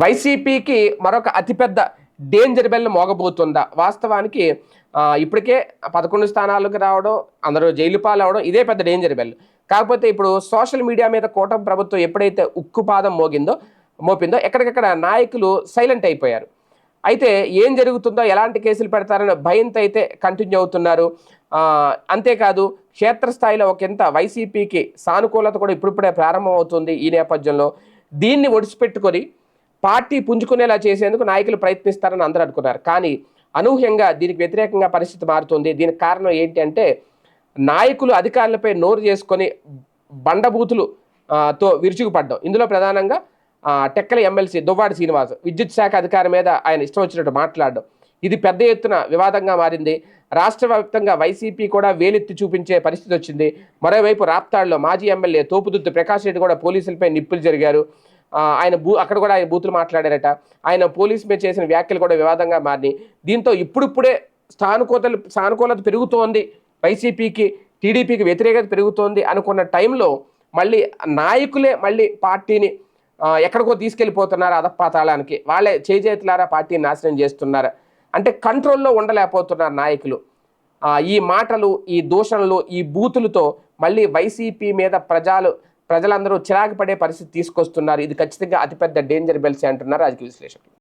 వైసీపీకి మరొక అతిపెద్ద డేంజర్ బెల్ మోగబోతుందా? వాస్తవానికి ఇప్పటికే పదకొండు స్థానాలకు రావడం అందరూ జైలు పాలవడం ఇదే పెద్ద డేంజర్ బెల్ కాకపోతే ఇప్పుడు సోషల్ మీడియా మీద కూటమి ప్రభుత్వం ఎప్పుడైతే ఉక్కుపాదం మోగిందో మోపిందో ఎక్కడికక్కడ నాయకులు సైలెంట్ అయిపోయారు. అయితే ఏం జరుగుతుందో ఎలాంటి కేసులు పెడతారని భయంతో అయితే కంటిన్యూ అవుతున్నారు. అంతేకాదు క్షేత్రస్థాయిలో ఒకంత వైసీపీకి సానుకూలత కూడా ఇప్పుడిప్పుడే ప్రారంభం అవుతుంది ఈ నేపథ్యంలో. దీన్ని ఒడిసిపెట్టుకొని పార్టీ పుంజుకునేలా చేసేందుకు నాయకులు ప్రయత్నిస్తారని అందరూ అనుకున్నారు. కానీ అనూహ్యంగా దీనికి వ్యతిరేకంగా పరిస్థితి మారుతుంది. దీనికి కారణం ఏంటి అంటే నాయకులు అధికారులపై నోరు చేసుకొని బండబూతులు తో విరుచుకుపడ్డం. ఇందులో ప్రధానంగా టెక్కల ఎమ్మెల్సీ దువ్వాడి శ్రీనివాస్ విద్యుత్ శాఖ అధికారి మీద ఆయన ఇష్టం వచ్చినట్టు మాట్లాడడం. ఇది పెద్ద ఎత్తున వివాదంగా మారింది. రాష్ట్ర వ్యాప్తంగా వైసీపీ కూడా వేలెత్తి చూపించే పరిస్థితి వచ్చింది. మరోవైపు రాప్తాడులో మాజీ ఎమ్మెల్యే తోపుదుద్దు ప్రకాష్ రెడ్డి కూడా పోలీసులపై నిప్పులు జరిగారు. ఆయన బూ అక్కడ కూడా ఆయన బూతులు మాట్లాడారట. ఆయన పోలీసు మీద చేసిన వ్యాఖ్యలు కూడా వివాదంగా మారినాయి. దీంతో ఇప్పుడిప్పుడే సానుకూలతలు సానుకూలత పెరుగుతోంది. వైసీపీకి టీడీపీకి వ్యతిరేకత పెరుగుతోంది అనుకున్న టైంలో మళ్ళీ నాయకులే మళ్ళీ పార్టీని ఎక్కడికో తీసుకెళ్ళిపోతున్నారు అధపాతాళానికి. వాళ్ళే చేజేతులారా పార్టీని నాశనం చేస్తున్నారు. అంటే కంట్రోల్లో ఉండలేకపోతున్నారు నాయకులు. ఈ మాటలు ఈ దూషణలు ఈ బూతులతో మళ్ళీ వైసీపీ మీద ప్రజలు ప్రజలందరూ చిరాకు పడే పరిస్థితి తీసుకొస్తున్నారు. ఇది ఖచ్చితంగా అతిపెద్ద డేంజర్ బెల్సే అంటున్నారు రాజకీయ విశ్లేషకులు.